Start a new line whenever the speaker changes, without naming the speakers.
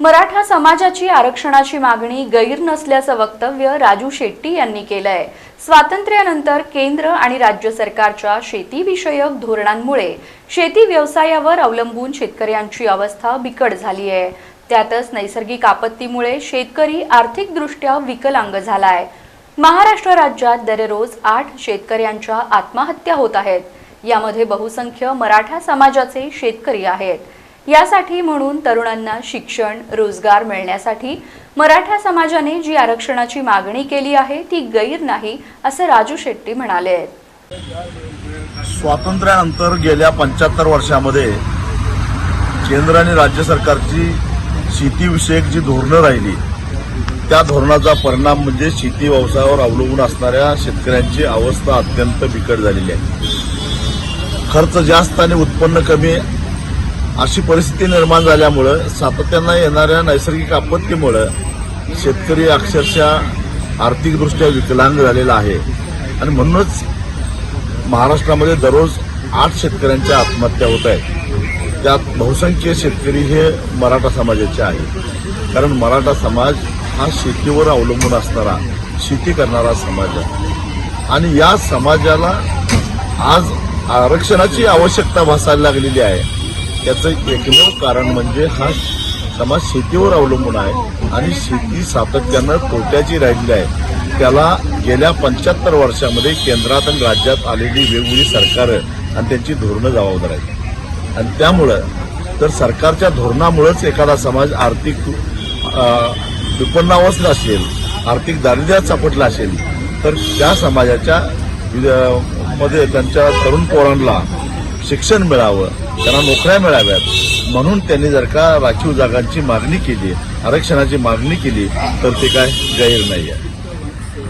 मराठा समाजाची आरक्षणाची मागणी गैर नसल्याचं वक्तव्य राजू शेट्टी यांनी केलंय. स्वातंत्र्यानंतर केंद्र आणि राज्य सरकारच्या शेतीविषयक धोरणांमुळे शेती व्यवसायावर अवलंबून शेतकऱ्यांची अवस्था बिकट झाली आहे त्यातच नैसर्गिक आपत्तीमुळे शेतकरी आर्थिकदृष्ट्या विकलांग झाला आहे महाराष्ट्र राज्यात दररोज आठ शेतकऱ्यांच्या आत्महत्या होत आहेत. यामध्ये बहुसंख्य मराठा समाजाचे शेतकरी आहेत. यासाठी म्हणून तरुणांना शिक्षण रोजगार मिळण्यासाठी मराठा समाजाने जी आरक्षणाची मागणी केली आहे ती गैर नाही असं राजू शेट्टी म्हणाले आहेत.
स्वातंत्र्यानंतर गेल्या पंच्याहत्तर वर्षामध्ये केंद्र आणि राज्य सरकारची शेतीविषयक जी धोरणं राहिली त्या धोरणाचा परिणाम म्हणजे शेती व्यवसायावर अवलंबून असणाऱ्या शेतकऱ्यांची अवस्था अत्यंत बिकट झालेली आहे. खर्च जास्त आणि उत्पन्न कमी अशी परिस्थिती निर्माण झाल्यामुळं सातत्यानं येणाऱ्या नैसर्गिक आपत्तीमुळं शेतकरी अक्षरशः आर्थिकदृष्ट्या विकलांग झालेला आहे. आणि म्हणूनच महाराष्ट्रामध्ये दररोज आठ शेतकऱ्यांच्या आत्महत्या होत आहेत. त्यात बहुसंख्य शेतकरी हे मराठा समाजाचे आहेत. कारण मराठा समाज हा शेतीवर अवलंबून असणारा शेती करणारा समाज आहे. आणि या समाजाला आज आरक्षणाची आवश्यकता भासायला लागलेली आहे. त्याचं एकमेव कारण म्हणजे हा समाज शेतीवर अवलंबून आहे आणि शेती सातत्यानं तोट्याची राहिलेली आहे. त्याला गेल्या पंच्याहत्तर वर्षामध्ये केंद्रात आणि राज्यात आलेली वेगवेगळी सरकारं आणि त्यांची धोरणं जबाबदार आहेत. आणि त्यामुळं तर सरकारच्या धोरणामुळेच एखादा समाज आर्थिक अ, असेल आर्थिक दारिद्र्यात सापडला असेल तर त्या समाजाच्या मध्ये त्यांच्या तरुण पोरांना शिक्षण मिळावं त्यांना नोकऱ्या मिळाव्यात. म्हणून त्यांनी जर का राखीव जागांची मागणी केली आरक्षणाची मागणी केली तर ते काय गैर नाही आहे